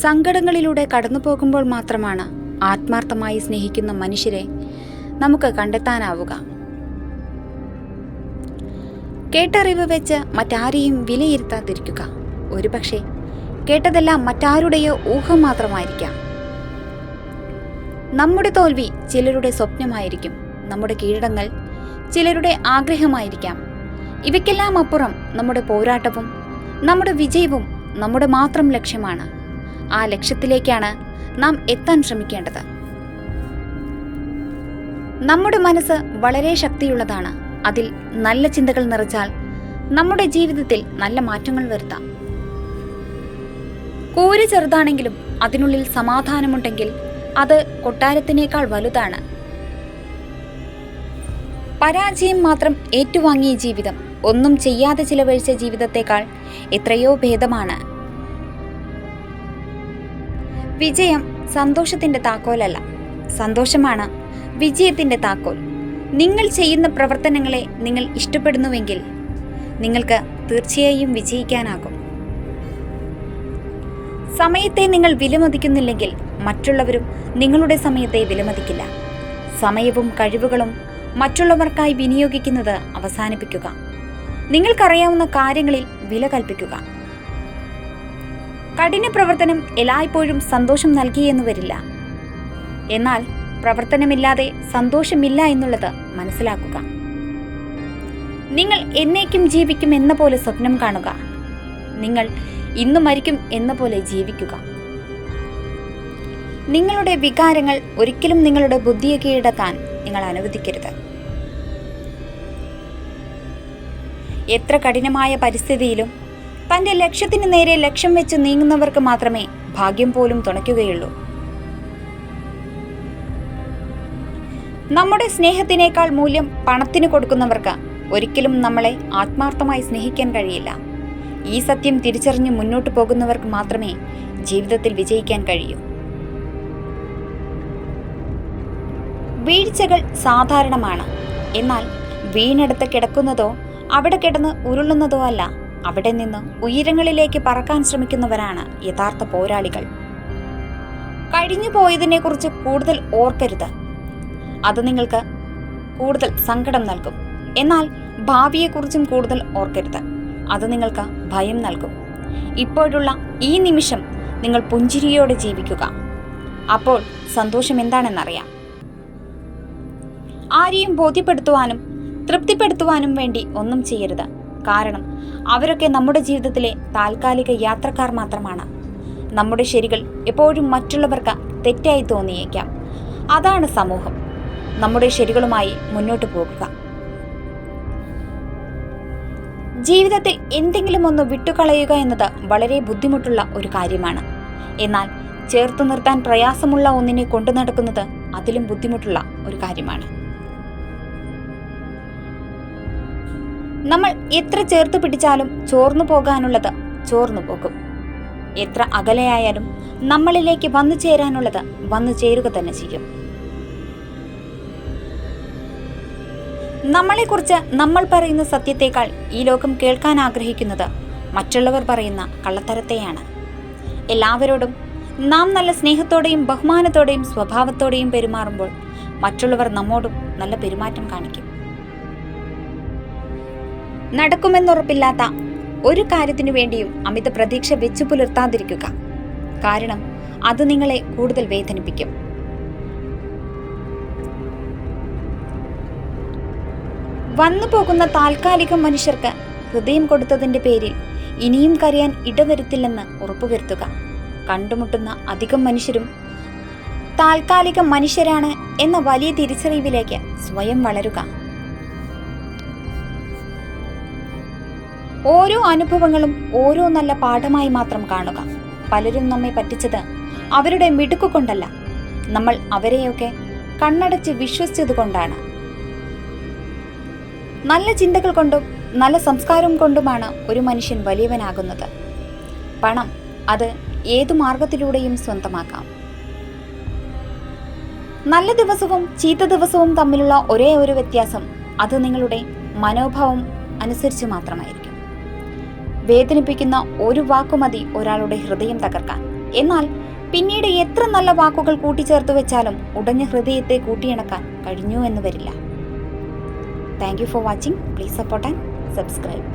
സങ്കടങ്ങളിലൂടെ കടന്നു പോകുമ്പോൾ മാത്രമാണ് ആത്മാർത്ഥമായി സ്നേഹിക്കുന്ന മനുഷ്യരെ നമുക്ക് കണ്ടെത്താനാവുക. കേട്ടറിവ് വെച്ച് മറ്റാരെയും വിലയിരുത്താതിരിക്കുക. ഒരുപക്ഷെ കേട്ടതെല്ലാം മറ്റാരുടെയോ ഊഹം മാത്രമായിരിക്കാം. നമ്മുടെ തോൽവി ചിലരുടെ സ്വപ്നമായിരിക്കും. നമ്മുടെ കീഴടങ്ങൾ ചിലരുടെ ആഗ്രഹമായിരിക്കാം. ഇവയ്ക്കെല്ലാം അപ്പുറം നമ്മുടെ പോരാട്ടവും നമ്മുടെ വിജയവും നമ്മുടെ മാത്രം ലക്ഷ്യമാണ്. ആ ലക്ഷ്യത്തിലേക്കാണ് നാം എത്താൻ ശ്രമിക്കേണ്ടത്. നമ്മുടെ മനസ്സ് വളരെ ശക്തിയുള്ളതാണ്. അതിൽ നല്ല ചിന്തകൾ നിറച്ചാൽ നമ്മുടെ ജീവിതത്തിൽ നല്ല മാറ്റങ്ങൾ വരുത്താം. കൂര് ചെറുതാണെങ്കിലും അതിനുള്ളിൽ സമാധാനമുണ്ടെങ്കിൽ അത് കൊട്ടാരത്തിനേക്കാൾ വലുതാണ്. പരാജയം മാത്രം ഏറ്റുവാങ്ങിയ ജീവിതം ഒന്നും ചെയ്യാതെ ചിലവഴിച്ച ജീവിതത്തേക്കാൾ എത്രയോ ഭേദമാണ്. വിജയം സന്തോഷത്തിന്റെ താക്കോലല്ല. സന്തോഷമാണ് വിജയത്തിന്റെ താക്കോൽ. നിങ്ങൾ ചെയ്യുന്ന പ്രവർത്തനങ്ങളെ നിങ്ങൾ ഇഷ്ടപ്പെടുന്നുവെങ്കിൽ നിങ്ങൾക്ക് തീർച്ചയായും വിജയിക്കാനാകും. സമയത്തെ നിങ്ങൾ വിലമതിക്കുന്നില്ലെങ്കിൽ മറ്റുള്ളവരും നിങ്ങളുടെ സമയത്തെ വിലമതിക്കില്ല. സമയവും കഴിവുകളും മറ്റുള്ളവർക്കായി വിനിയോഗിക്കുന്നത് അവസാനിപ്പിക്കുക. നിങ്ങൾക്കറിയാവുന്ന കാര്യങ്ങളിൽ വില കൽപ്പിക്കുക. കഠിന പ്രവർത്തനം എല്ലായ്പ്പോഴും സന്തോഷം നൽകിയെന്ന് വരില്ല. എന്നാൽ പ്രവർത്തനമില്ലാതെ സന്തോഷമില്ല എന്നുള്ളത് മനസ്സിലാക്കുക. നിങ്ങൾ എന്നേക്കും ജീവിക്കും എന്ന പോലെ സ്വപ്നം കാണുക. നിങ്ങൾ ഇന്ന് മരിക്കും എന്ന പോലെ ജീവിക്കുക. നിങ്ങളുടെ വികാരങ്ങൾ ഒരിക്കലും നിങ്ങളുടെ ബുദ്ധിയെ കീഴടക്കാൻ നിങ്ങൾ അനുവദിക്കരുത്. എത്ര കഠിനമായ പരിസ്ഥിതിയിലും തന്റെ ലക്ഷ്യത്തിന് നേരെ ലക്ഷ്യം വെച്ച് നീങ്ങുന്നവർക്ക് മാത്രമേ ഭാഗ്യം പോലും തുണയ്ക്കുകയുള്ളൂ. നമ്മുടെ സ്നേഹത്തിനേക്കാൾ മൂല്യം പണത്തിന് കൊടുക്കുന്നവർക്ക് ഒരിക്കലും നമ്മളെ ആത്മാർത്ഥമായി സ്നേഹിക്കാൻ കഴിയില്ല. ഈ സത്യം തിരിച്ചറിഞ്ഞ് മുന്നോട്ട് പോകുന്നവർക്ക് മാത്രമേ ജീവിതത്തിൽ വിജയിക്കാൻ കഴിയൂ. വീഴ്ചകൾ സാധാരണമാണ്. എന്നാൽ വീണെടുത്ത് കിടക്കുന്നതോ അവിടെ കിടന്ന് ഉരുളുന്നതോ അല്ല. അവിടെ നിന്ന് ഉയരങ്ങളിലേക്ക് പറക്കാൻ ശ്രമിക്കുന്നവരാണ് യഥാർത്ഥ പോരാളികൾ. കഴിഞ്ഞു പോയതിനെക്കുറിച്ച് കൂടുതൽ ഓർക്കരുത്. അത് നിങ്ങൾക്ക് കൂടുതൽ സങ്കടം നൽകും. എന്നാൽ ഭാവിയെക്കുറിച്ചും കൂടുതൽ ഓർക്കരുത്. അത് നിങ്ങൾക്ക് ഭയം നൽകും. ഇപ്പോഴുള്ള ഈ നിമിഷം നിങ്ങൾ പുഞ്ചിരിയോടെ ജീവിക്കുക. അപ്പോൾ സന്തോഷം എന്താണെന്നറിയാം. ആരെയും ബോധ്യപ്പെടുത്തുവാനും തൃപ്തിപ്പെടുത്തുവാനും വേണ്ടി ഒന്നും ചെയ്യരുത്. കാരണം അവരൊക്കെ നമ്മുടെ ജീവിതത്തിലെ താൽക്കാലിക യാത്രക്കാർ മാത്രമാണ്. നമ്മുടെ ശരികൾ എപ്പോഴും മറ്റുള്ളവർക്ക് തെറ്റായി തോന്നിയേക്കാം. അതാണ് സമൂഹം. നമ്മുടെ ശരികളുമായി മുന്നോട്ട് പോകുക. ജീവിതത്തിൽ എന്തെങ്കിലും ഒന്ന് വിട്ടുകളയുക എന്നത് വളരെ ബുദ്ധിമുട്ടുള്ള ഒരു കാര്യമാണ്. എന്നാൽ ചേർത്തു നിർത്താൻ പ്രയാസമുള്ള ഒന്നിനെ കൊണ്ടു നടക്കുന്നത് അതിലും ബുദ്ധിമുട്ടുള്ള ഒരു കാര്യമാണ്. നമ്മൾ എത്ര ചേർത്ത് പിടിച്ചാലും ചോർന്നു പോകാനുള്ളത് ചോർന്നു പോകും. എത്ര അകലെയായാലും നമ്മളിലേക്ക് വന്നു ചേരാനുള്ളത് വന്നു ചേരുക തന്നെ ചെയ്യും. നമ്മളെക്കുറിച്ച് നമ്മൾ പറയുന്ന സത്യത്തേക്കാൾ ഈ ലോകം കേൾക്കാൻ ആഗ്രഹിക്കുന്നത് മറ്റുള്ളവർ പറയുന്ന കള്ളത്തരത്തെയാണ്. എല്ലാവരോടും നാം നല്ല സ്നേഹത്തോടെയും ബഹുമാനത്തോടെയും സ്വഭാവത്തോടെയും പെരുമാറുമ്പോൾ മറ്റുള്ളവർ നമ്മോടും നല്ല പെരുമാറ്റം കാണിക്കും. നടക്കുമെന്നുറപ്പില്ലാത്ത ഒരു കാര്യത്തിനു വേണ്ടിയും അമിത പ്രതീക്ഷ വെച്ചു പുലർത്താതിരിക്കുക. കാരണം അത് നിങ്ങളെ കൂടുതൽ വേദനിപ്പിക്കും. വന്നു പോകുന്ന താൽക്കാലിക മനുഷ്യർക്ക് ഹൃദയം കൊടുത്തതിന്റെ പേരിൽ ഇനിയും കരയാൻ ഇടവരുത്തില്ലെന്ന് ഉറപ്പുവരുത്തുക. കണ്ടുമുട്ടുന്ന അധികം മനുഷ്യരും താൽക്കാലിക മനുഷ്യരാണ് എന്ന വലിയ തിരിച്ചറിവിലേക്ക് സ്വയം വളരുക. ഓരോ അനുഭവങ്ങളും ഓരോ നല്ല പാഠമായി മാത്രം കാണുക. പലരും നമ്മെ പറ്റിച്ചത് അവരുടെ മിടുക്കു കൊണ്ടല്ല. നമ്മൾ അവരെയൊക്കെ കണ്ണടച്ച് വിശ്വസിച്ചത് കൊണ്ടാണ്. നല്ല ചിന്തകൾ കൊണ്ടും നല്ല സംസ്കാരം കൊണ്ടുമാണ് ഒരു മനുഷ്യൻ വലിയവനാകുന്നത്. പണം അത് ഏതു മാർഗത്തിലൂടെയും സ്വന്തമാക്കാം. നല്ല ദിവസവും ചീത്ത ദിവസവും തമ്മിലുള്ള ഒരേ ഒരു വ്യത്യാസം അത് നിങ്ങളുടെ മനോഭാവം അനുസരിച്ച് മാത്രമായിരിക്കും. വേദനിപ്പിക്കുന്ന ഒരു വാക്കുമതി ഒരാളുടെ ഹൃദയം തകർക്കാൻ. എന്നാൽ പിന്നീട് എത്ര നല്ല വാക്കുകൾ കൂട്ടിച്ചേർത്ത് വെച്ചാലും ഉടഞ്ഞ ഹൃദയത്തെ കൂട്ടിയിണക്കാൻ കഴിഞ്ഞു എന്ന് വരില്ല. Thank you for watching please support and subscribe